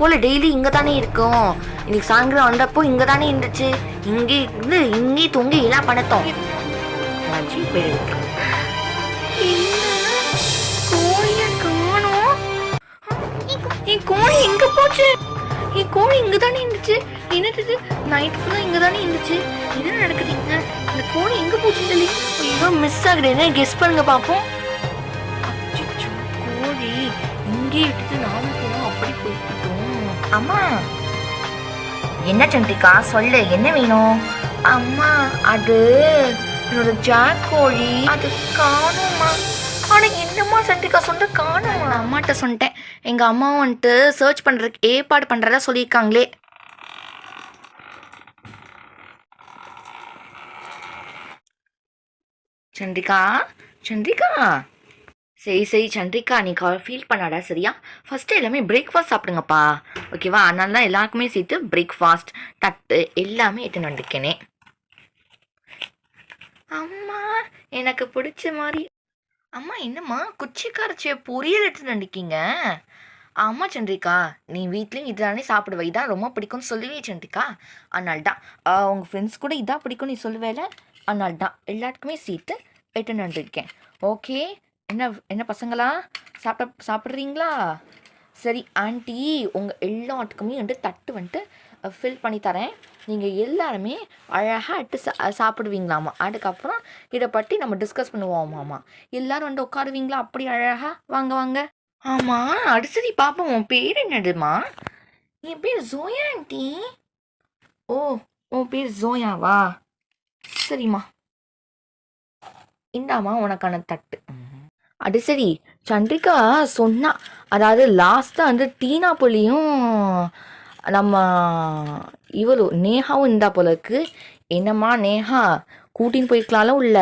போல டெய்லி இங்க தானே இருக்கும். இன்னைக்கு சாயங்காலம் வந்தப்போ இங்க தானே இருந்துச்சு. இங்கே இருந்து இங்கே தூங்கி எல்லாம் பணத்தோம். அஜி போயிருக்கு கோழிய காணோம். என் கோழி எங்க போச்சு. என் கோழி இங்க தானே இருந்துச்சு. என்னது நைட் ஃபுல்லா இங்க தானே இருந்துச்சு. என்ன நடக்குதுங்க இந்த கோழி எங்க போச்சுன்னு சொல்லி ஐயோ மிஸ் ஆகுது. என்ன கெஸ் பண்ணுங்க பாப்போம். கோழி. இங்கே விட்டுட்டு நானும் போனோம் அப்படி போய்கிட்டோம் அம்மா. என்ன சந்திரிகா சொல்லு என்ன வேணும்? அம்மா அது என்னோட ஜாக் கோழி அது காணுமா ஆனா என்னம்மா சந்திரிகா சொன்ன காணும்? அம்மாட்ட சொல்லிட்டேன். எங்க அம்மா வந்துட்டு சர்ச் பண்றதுக்கு ஏற்பாடு பண்றதா சொல்லியிருக்காங்களே. சந்திரிகா சந்திரிகா சரி சரி சந்திரிகா நீ ஃபீல் பண்ணாடா சரியா? ஃபஸ்ட்டு எல்லாமே பிரேக்ஃபாஸ்ட் சாப்பிடுங்கப்பா. ஓகேவா அதனால தான் எல்லாருக்குமே சேர்த்து பிரேக்ஃபாஸ்ட் தட்டு எல்லாமே எடுத்துன்னு வந்திருக்கேனே. அம்மா எனக்கு பிடிச்ச மாதிரி. அம்மா என்னம்மா? குச்சி கரைச்சிய பொரியல் எடுத்துட்டு வந்திருக்கீங்க. ஆமா சந்திரிகா நீ வீட்லேயும் இதுதானே சாப்பிடுவ. இதான் ரொம்ப பிடிக்கும்னு சொல்லுவே சந்திரிகா அதனால தான். உங்கள் ஃப்ரெண்ட்ஸ் கூட இதான் பிடிக்கும் நீ சொல்லுவேல. அதனால தான். எல்லாத்துக்குமே சேர்த்து எடுத்துன்னு வந்திருக்கேன். ஓகே என்ன என்ன பசங்களா? சாப்பிட சாப்பிட்றீங்களா? சரி ஆண்டி உங்கள் எல்லாத்துக்குமே வந்துட்டு தட்டு வந்துட்டு ஃபில் பண்ணி தரேன். நீங்கள் எல்லாருமே அழகாக அட்டு சா சாப்பிடுவீங்களாமா? அதுக்கப்புறம் இதை பற்றி நம்ம டிஸ்கஸ் பண்ணுவோமாமா? எல்லாரும் வந்து உட்காருவீங்களா? அப்படி அழகாக வாங்க வாங்க. ஆமாம் அது பாப்பா உன் பேர் என்னதுமா? என் பேர் ஜோயா ஆண்டி. ஓ உன் பேர் ஜோயாவா? சரிம்மா. இந்தாம்மா உனக்கான தட்டு. அது சரி சந்திரிகா சொன்னா அதாவது லாஸ்ட்டாக வந்து டீனா புள்ளியும் நம்ம இவளும் நேஹாவும் இருந்தா போல இருக்கு. என்னம்மா நேஹா கூட்டின்னு போயிருக்கலாம்ல உள்ள?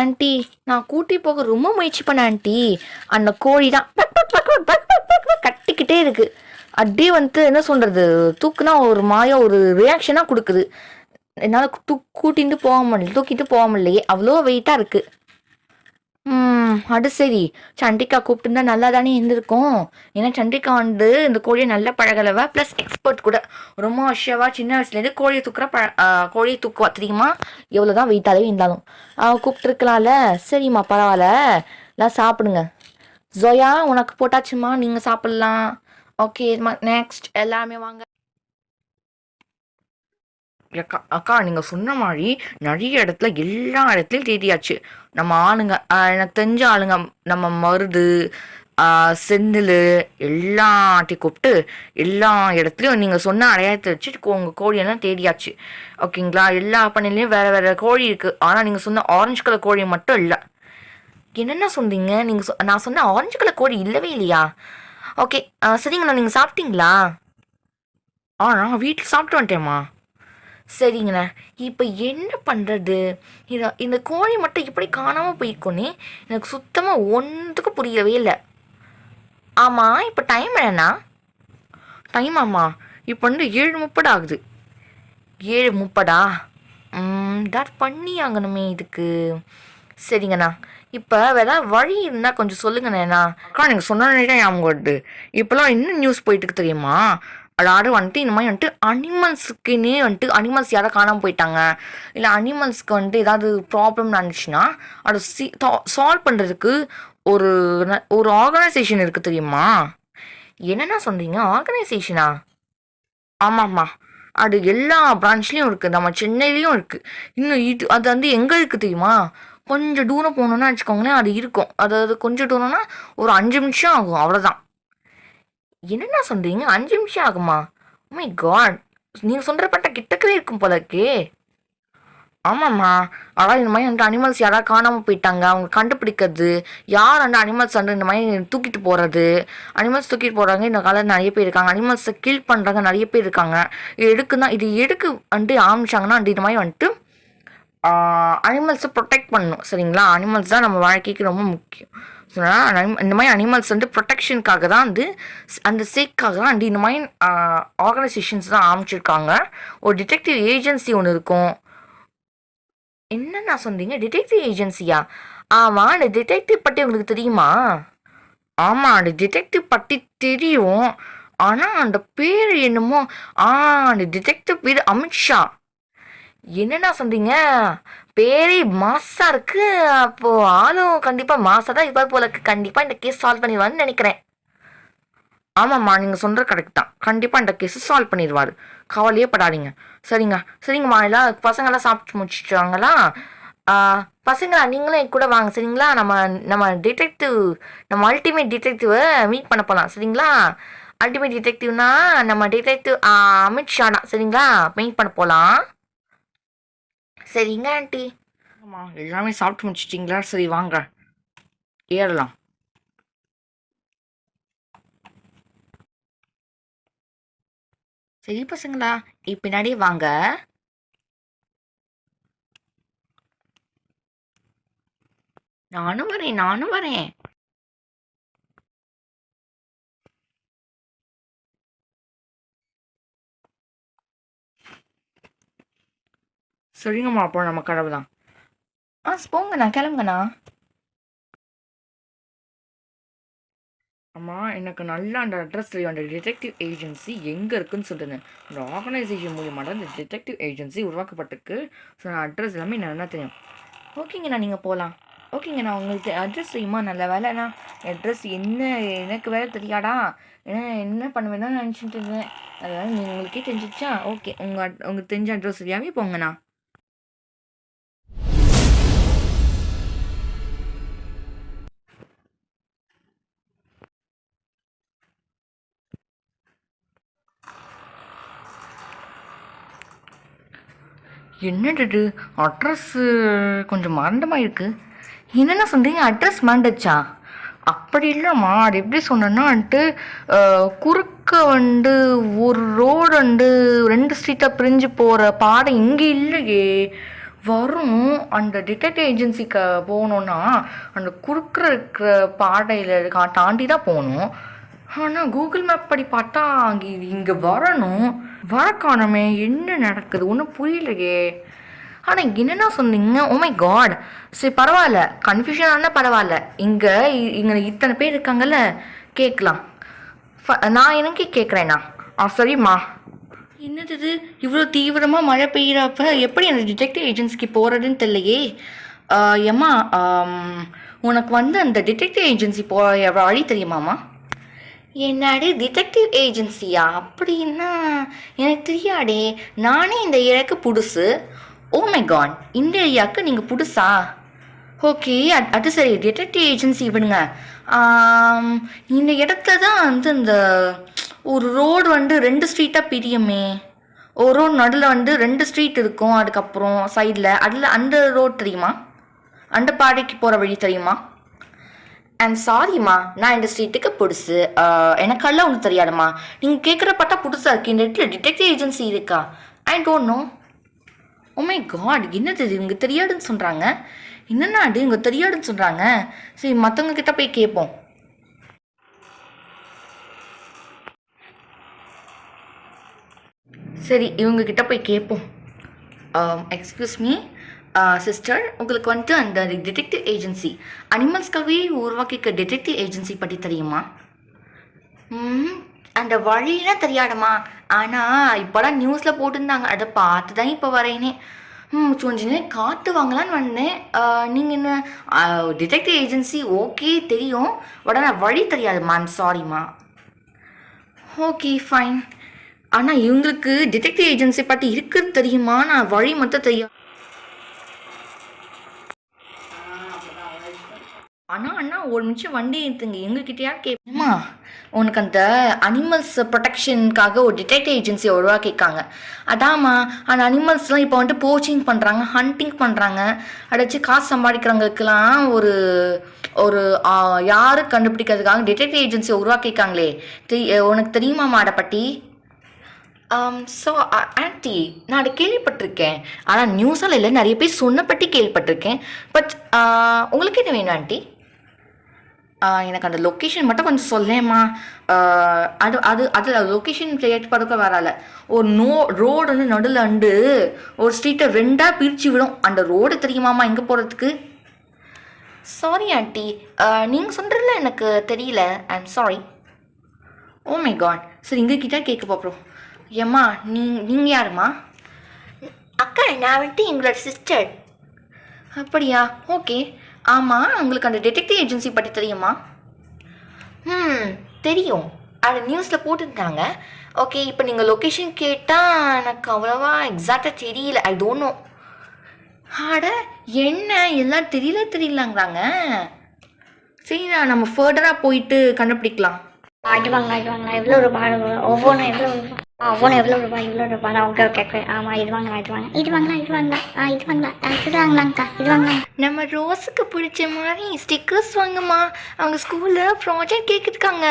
ஆன்ட்டி நான் கூட்டி போக ரொம்ப முயற்சி பண்ணேன் ஆன்ட்டி அந்த கோழி தான் கட்டிக்கிட்டே இருக்கு. அப்படியே வந்துட்டு என்ன சொல்றது தூக்குனா ஒரு மாயா ஒரு ரியாக்ஷனாக கொடுக்குது. என்னால் தூ கூட்டின்ட்டு போக முடியல தூக்கிட்டு போக முடியலையே அவ்வளோ வெயிட்டாக இருக்குது ம் அது சரி. சண்டிகா கூப்பிட்டுருந்தா நல்லா தானே இருந்திருக்கும். ஏன்னா சண்டிகா வந்து இந்த கோழியை நல்ல பழகலவா ப்ளஸ் எக்ஸ்பர்ட் கூட. ரொம்ப வருஷவா சின்ன வயசுலேருந்து கோழியை தூக்குற பழ கோழியை தூக்குவா தெரியுமா? எவ்வளோ தான் வெயிட்டாலே இருந்தாலும். அவ கூப்பிட்டுருக்கலாம்ல. சரிம்மா பரவாயில்ல. எல்லாம் சாப்பிடுங்க. ஜோயா உனக்கு போட்டாச்சுமா? நீங்கள் சாப்பிட்லாம். ஓகே நெக்ஸ்ட் எல்லாமே வாங்க. அக்கா அக்கா நீங்கள் சொன்ன மாதிரி நிறைய இடத்துல எல்லா இடத்துலையும் தேடியாச்சு. நம்ம ஆளுங்க எனக்கு தெரிஞ்ச ஆளுங்க நம்ம மருது செந்தில் எல்லாத்தையும் கூப்பிட்டு எல்லா இடத்துலையும் நீங்கள் சொன்ன அடையாளத்தை வச்சு உங்கள் கோழியெல்லாம் தேடியாச்சு. ஓகேங்களா? எல்லா பண்ணையிலையும் வேறு வேறு கோழி இருக்குது ஆனால் நீங்கள் சொன்ன ஆரஞ்சு கலர் கோழி மட்டும் இல்லை. என்னென்ன சொன்னீங்க? நீங்கள் சொ நான் சொன்ன ஆரஞ்சு கலர் கோழி இல்லவே இல்லையா? ஓகே சரிங்கண்ணா நீங்கள் சாப்பிட்டீங்களா? ஆ நான் வீட்டில் சாப்பிட்டு வந்துட்டேம்மா. சரிங்கண்ணா. இப்போ என்ன பண்ணுறது இதை இந்த கோழி மட்டும் இப்படி காணாமல் போயிருக்கோனே எனக்கு சுத்தமாக ஒன்றுக்கும் புரியவே இல்லை. ஆமாம் இப்போ டைம் என்னண்ணா? டைம் ஆமா. இப்போ வந்து ஏழு முப்பது ஆகுது. ஏழு முப்பதா? தட் பண்ணி ஆகணுமே இதுக்கு. சரிங்கண்ணா. இப்போ வேற வழி இருந்தால் கொஞ்சம் சொல்லுங்கண்ணேண்ணா அக்கா நீங்கள் சொன்னே தான் ஞாபகம் வருது. இப்போலாம் இன்னும் நியூஸ் போயிட்டு தெரியுமா? அதாவது வந்துட்டு இந்த மாதிரி வந்துட்டு அனிமல்ஸுக்குன்னே வந்துட்டு அனிமல்ஸ் யாராவது காணாமல் போயிட்டாங்க. இல்லை அனிமல்ஸ்க்கு வந்துட்டு ஏதாவது ப்ராப்ளம் நடந்துச்சுன்னா அதை சி சால்வ் பண்ணுறதுக்கு ஒரு ஒரு ஆர்கனைசேஷன் இருக்குது தெரியுமா? என்னென்ன சொல்கிறீங்க ஆர்கனைசேஷனா ஆமாம்மா. அது எல்லா பிரான்ச்லேயும் இருக்குது நம்ம சென்னையிலையும் இருக்குது இன்னும் இது அது வந்து எங்கே இருக்குது தெரியுமா? கொஞ்சம் தூரம் போகணுன்னா வச்சுக்கோங்களேன் அது இருக்கும். அதாவது கொஞ்சம் தூரம்னா ஒரு அஞ்சு நிமிஷம் ஆகும். அவ்வளோதான் என்னென்ன சொல்கிறீங்க அஞ்சு நிமிஷம் ஆகுமா? Oh மை காட் நீங்கள் சொல்கிற பட்ட கிட்டக்கவே இருக்கும் போல இருக்கே ஆமாம்மா. அதாவது இந்த மாதிரி வந்து அனிமல்ஸ் யாராவது காணாமல் போயிட்டாங்க. அவங்க கண்டுபிடிக்கிறது. யார் அந்த அனிமல்ஸ் வந்து இந்த மாதிரி தூக்கிட்டு போகிறது அனிமல்ஸ் தூக்கிட்டு போகிறாங்க இந்த காலத்தில் நிறைய பேர் இருக்காங்க. அனிமல்ஸை கில் பண்ணுறாங்க நிறைய பேர் இருக்காங்க. எடுக்குன்னா இது எடுக்கு வந்துட்டு ஆரம்பிச்சாங்கன்னா அந்த இந்த மாதிரி வந்துட்டு அனிமல்ஸை ப்ரொடெக்ட் பண்ணணும் சரிங்களா? அனிமல்ஸ் தான் நம்ம வாழ்க்கைக்கு ரொம்ப முக்கியம். So, இந்த மாதிரி அனிமல்ஸ் வந்து ப்ரொடெக்ஷனுக்காக தான் வந்து அந்த சேக்காக தான் வந்து இந்த மாதிரி ஆர்கனைசேஷன்ஸ் தான் ஆரம்பிச்சிருக்காங்க. ஒரு டிடெக்டிவ் ஏஜென்சி ஒன்று இருக்கும். என்ன நான் சொன்னீங்க டிடெக்டிவ் ஏஜென்சியா ஆமாம் அந்த டிடெக்டிவ் பற்றி உங்களுக்கு தெரியுமா? ஆமாம் அந்த டிடெக்டிவ் பற்றி தெரியும். ஆனால் அந்த பேர் என்னமோ ஆ அந்த டிடெக்டிவ் பேர் அமித்ஷா. என்னண்ணா சொல்றீங்க? பேரே மாசா இருக்கு. அப்போ ஆளும் கண்டிப்பா மாசா தான் இருப்பார் போல கண்டிப்பா இந்த கேஸ் சால்வ் பண்ணிடுவான்னு நினைக்கிறேன். ஆமாம்மா நீங்கள் சொல்கிற கரெக்ட் தான். கண்டிப்பாக இந்த கேஸ் சால்வ் பண்ணிடுவார் கவலையே படாதீங்க. சரிங்க. சரிங்கம்மா எல்லாம் பசங்களாம் சாப்பிட்டு முடிச்சிட்டாங்களா? பசங்களா நீங்களும் என் கூட வாங்க. சரிங்களா? நம்ம நம்ம டிடெக்டிவ் நம்ம அல்டிமேட் டிடெக்டிவை மீட் பண்ண போகலாம் சரிங்களா? அல்டிமேட் டிடெக்டிவ்னா நம்ம டிடெக்டிவ் அமித்ஷா தான் சரிங்களா? மீட் பண்ண போகலாம் சரிங்க ஆண்டி. ஆமாம் எல்லாமே சாப்பிட்டு முடிச்சிட்டிங்களா? சரி வாங்க. ஏறலாம். சரி பசங்களா இப்ப வாங்க. நானும் வரேன் நானும் வரேன். சரிங்கம்மா அப்போ நம்ம தான் ஆ போங்கண்ணா கிளம்புங்கண்ணா. அம்மா எனக்கு நல்லா அந்த அட்ரஸ் தெரியும். அந்த டிடெக்டிவ் ஏஜென்சி எங்கே இருக்குன்னு சொல்லுங்க. அந்த ஆர்கனைசேஷன் மூலியமாக தான் இந்த டிடெக்டிவ் ஏஜென்சி உருவாக்கப்பட்டிருக்கு. ஸோ நான் அட்ரஸ் எல்லாமே நல்லா தெரியும். ஓகேங்கண்ணா நீங்கள் போகலாம் ஓகேங்கண்ணா உங்களுக்கு அட்ரஸ் தெரியுமா? நல்ல வேலைண்ணா. அட்ரஸ் என்ன எனக்கு வேலை தெரியாடா ஏன்னா என்ன பண்ணுவேன்னா நினச்சிட்டு இருந்தேன். அதனால் நீங்கள் உங்களுக்கே தெரிஞ்சிச்சா ஓகே உங்கள் உங்களுக்கு தெரிஞ்ச அட்ரஸ் சரியாகவே போங்கண்ணா. என்னது இது அட்ரஸ்ஸு கொஞ்சம் மறந்தமாக இருக்குது என்னென்ன சொல்கிறீங்க அட்ரஸ் மறந்துச்சா அப்படி இல்லைம்மா அது எப்படி சொன்னேன்னா வந்துட்டு குறுக்க வந்து ஒரு ரோடு வந்து ரெண்டு ஸ்ட்ரீட்டாக பிரிஞ்சு போகிற பாதை இங்கே இல்லையே. வரும் அந்த டிடெக்டிவ் ஏஜென்சிக்கு போகணுன்னா அந்த குறுக்கிற இருக்கிற பாடையில் தாண்டி தான் போகணும். ஆனால் கூகுள் மேப் படி பார்த்தா அங்கே இங்கே வரணும். வர காணமே என்ன நடக்குது? ஒன்றும் புரியலையே. ஆனால் என்னென்ன சொன்னீங்க? ஓ மை காட் சரி பரவாயில்ல. கன்ஃபியூஷன் ஆனால் பரவாயில்ல. இங்கே இங்கே இத்தனை பேர் இருக்காங்கல்ல? கேட்கலாம். ஃப- நான் எனக்கே கேட்குறேண்ணா ஆ சரிம்மா. என்னது இது? இவ்வளோ தீவிரமாக மழை பெய்கிறப்ப எப்படி அந்த டிடெக்டிவ் ஏஜென்சிக்கு போகிறதுன்னு தெரியலையே? ஏம்மா உனக்கு வந்து அந்த டிடெக்டிவ் ஏஜென்சி போ வழி தெரியுமாம்மா? என்னடி டிடெக்டிவ் ஏஜென்சியா அப்படின்னா எனக்கு தெரியாடே நானே இந்த ஏரியாவுக்கு புதுசு. ஓ மை காட் இந்த ஏரியாவுக்கு நீங்கள் புதுசா? ஓகே அது அது சரி டிடெக்டிவ் ஏஜென்சி விடுங்க. இந்த இடத்துல தான் வந்து இந்த ஒரு ரோடு வந்து ரெண்டு ஸ்ட்ரீட்டாக பிரியுமே. ஒரு ரோடு நடுவில் வந்து ரெண்டு ஸ்ட்ரீட் இருக்கும் அதுக்கப்புறம் சைடில் அதில் அந்த ரோடு தெரியுமா? அந்த பாதைக்கு போகிற வழி தெரியுமா? அண்ட் சாரிம்மா நான் இந்த ஸ்ட்ரீட்டுக்கு புதுசு. ஆஹ், எனக்கெல்லாம் ஒன்றும் தெரியாதும்மா நீங்கள் கேட்குற பார்த்தா புதுசாக இருக்கு. இந்த இடத்துல டிடெக்டிவ் ஏஜென்சி இருக்கா? I don't know my God என்னது இது? இவங்க தெரியாதுன்னு சொல்கிறாங்க என்னென்ன அது இவங்க தெரியாதுன்னு சொல்கிறாங்க சரி மற்றவங்க கிட்ட போய் கேட்போம் சரி இவங்க கிட்ட போய் கேட்போம் எக்ஸ்கியூஸ் மீ சிஸ்டர் உங்களுக்கு வந்துட்டு அந்த டிடெக்டிவ் ஏஜென்சி அனிமல்ஸ்க்காகவே உருவாக்கிக்க டிடெக்டிவ் ஏஜென்சி பற்றி தெரியுமா? ம் அந்த வழியெல்லாம் தெரியாதம்மா. ஆனால் இப்போலாம் நியூஸில் போட்டிருந்தாங்க. அதை பார்த்து தான் இப்போ வரேனே ம் கொஞ்ச நேரம் காற்று வாங்கலான்னு வந்தேன் நீங்கள் என்ன டிடெக்டிவ் ஏஜென்சி ஓகே தெரியும். பட் ஆனால் வழி தெரியாதும்மா. சாரிம்மா ஓகே ஃபைன் ஆனால் இவங்களுக்கு டிடெக்டிவ் ஏஜென்சி பற்றி இருக்கிறது தெரியுமா? நான் வழி மட்டும் தெரியும். அண்ணா அண்ணா ஒரு நிமிஷம் வண்டி எடுத்துங்க எங்ககிட்டயா கேட்பேம்மா உனக்கு அந்த அனிமல்ஸ் ப்ரொடெக்ஷனுக்காக ஒரு டிடெக்டிவ் ஏஜென்சி உருவாக்கியிருக்காங்க அதாம்மா அந்த அனிமல்ஸ்லாம் இப்போ வந்துட்டு போச்சிங் பண்ணுறாங்க ஹண்டிங் பண்ணுறாங்க அதை வச்சு காசு சம்பாதிக்கிறவங்களுக்கெல்லாம் ஒரு ஒரு யாரு கண்டுபிடிக்கிறதுக்காக டிடெக்டிவ் ஏஜென்சி உருவாக்கியிருக்காங்களே உனக்கு தெரியுமாம்மா பற்றி ஸோ ஆன்ட்டி நான் அதை கேள்விப்பட்டிருக்கேன். ஆனால் நியூஸால் இல்லை நிறைய பேர் சொன்ன பற்றி கேள்விப்பட்டிருக்கேன் பட் உங்களுக்கு என்ன வேணும் ஆன்ட்டி எனக்கு அந்த லொக்கேஷன் மட்டும் கொஞ்சம் சொல்லேம்மா. அது அது அது லொக்கேஷன் கிரியேட் படுக்க வரல. ஒரு நோ ரோடு வந்து நடுவில் வந்து ஒரு ஸ்ட்ரீட்டை ரெண்டாக பிரித்து விடும். அந்த ரோடு தெரியுமாம்மா எங்கே போகிறதுக்கு சாரி ஆண்டி நீங்கள் சொல்கிறதுல எனக்கு தெரியல. I'm sorry oh my God சரி எங்ககிட்ட கேட்க பார்ப்போம் ஏம்மா நீ நீங்கள் யாரும்மா? அக்கா நான் வந்துட்டு எங்களோட சிஸ்டர் அப்படியா? ஓகே ஆமாம் உங்களுக்கு அந்த டிடெக்டிவ் ஏஜென்சி பற்றி தெரியுமா? ம் தெரியும். அது நியூஸில் போட்டுருந்தாங்க. ஓகே இப்போ நீங்கள் லொக்கேஷன் கேட்டால் எனக்கு அவ்வளோவா எக்ஸாக்டாக தெரியல. ஐ டோன்ட் நோ அட என்ன? எல்லாம் தெரியல தெரியலங்கிறாங்க. சரி நான் நம்ம ஃபர்தராக போயிட்டு கண்டுபிடிக்கலாம். இது வாங்கலாம் எவ்வளோ ரூபாய் ஒவ்வொன்றும் எவ்வளோ ஆ ஒவ்வொன்றும் எவ்வளோ ரூபாய் இவ்வளோ ரூபாய் நான் ஓகே ஓகே ஆமாம் இது வாங்கலாம் இது வாங்க இது வாங்கலாம் இது வாங்கலாம். ஆ இது வாங்கலாம். ஆ, இது வாங்கலாம்க்கா இது வாங்கலாம். நம்ம ரோஸுக்கு பிடிச்ச மாதிரி ஸ்டிக்கர்ஸ் வாங்கம்மா. அவங்க ஸ்கூலில் ப்ராஜெக்ட் கேட்குறாங்க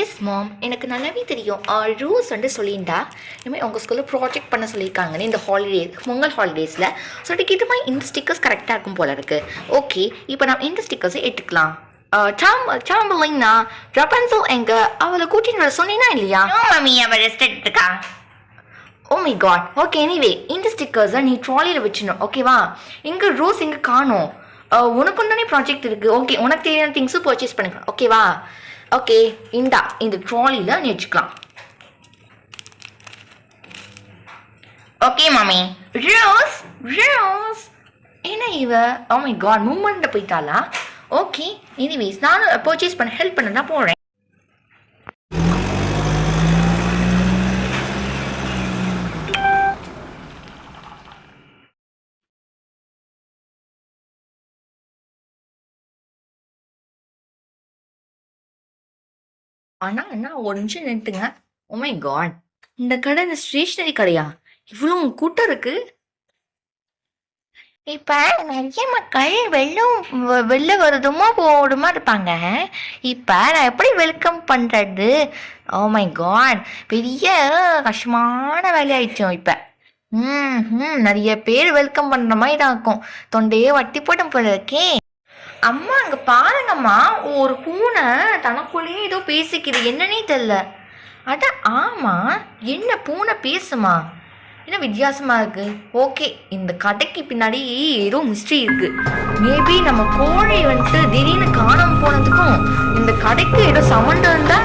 எஸ் மாம் எனக்கு நல்லாவே தெரியும். ரோஸ் வந்து சொல்லியிருந்தா இனிமேல் உங்கள் ஸ்கூலில் ப்ராஜெக்ட் பண்ண சொல்லியிருக்காங்கன்னு இந்த ஹாலிடே பொங்கல் ஹாலிடேஸில் சொல்லிட்டு இது மாதிரி இந்த ஸ்டிக்கர்ஸ் கரெக்டாக இருக்கும் போல இருக்குது ஓகே இப்போ நான் இந்த ஸ்டிக்கர்ஸை எடுத்துக்கலாம். சாம் சாம்பலிங்னா ரப்பன்சல் எங்க அவளை கூட்டிட்டு வர சொன்னீனா இல்லையா மம்மி அவள் ரெஸ்ட் எடுத்துக்கா oh my God okay anyway இந்த ஸ்டிக்கர்ஸை நீ ட்ராலியில் வச்சிடணும். ஓகேவா எங்கே ரோஸ் எங்கே காணும். உனக்கு தானே ப்ராஜெக்ட் இருக்குது ஓகே உனக்கு தேவையான திங்ஸும் பர்ச்சேஸ் பண்ணிக்கலாம். ஓகேவா ஓகே இந்தா. இந்த ட்ராலியில் நீ வச்சுக்கலாம். ஓகே மாமி. ரோஸ் ரோஸ் என்ன இவ? ஓ மை காட் மூமெண்ட்டில் போயிட்டாளா? ஓகே எனிவேஸ் நானும் பர்ச்சேஸ் பண்ண ஹெல்ப் பண்ண தான் போகிறேன் ஆனால் என்ன ஒரு நிமிஷம் நிறுத்துங்க. ஓமை மை காட் இந்த கடை இந்த ஸ்டேஷ்னரி கடையா? இவ்வளோ கூட்டம் இருக்கு. இப்போ நிறைய மக்கள் வெள்ளம் வ- வெளில வருதுமா போடுமா இருப்பாங்க. இப்போ நான் எப்படி வெல்கம் பண்ணுறது ஓ மை காட் பெரிய கஷ்டமான வேலையாயிடுச்சோம் இப்போ. ம் ம் நிறைய பேர் வெல்கம் பண்ணுற மாதிரி தான் இருக்கும். தொண்டையே வட்டி போட்டும் போல இருக்கே. அம்மா அங்க பாருங்கம்மா ஒரு பூனை தனக்குள்ளேயே ஏதோ பேசிக்குது. என்னன்னே தெரியல. அட ஆமா என்ன பூனை பேசுமா? என்ன வித்தியாசமா இருக்கு? ஓகே இந்த கடைக்கு பின்னாடி ஏதோ மிஸ்ட்ரி இருக்கு. மேபி நம்ம கோழி வந்துட்டு திடீர்னு காணாமல் போனதுக்கும் இந்த கடைக்கு ஏதோ சம்மந்தம் இருந்தா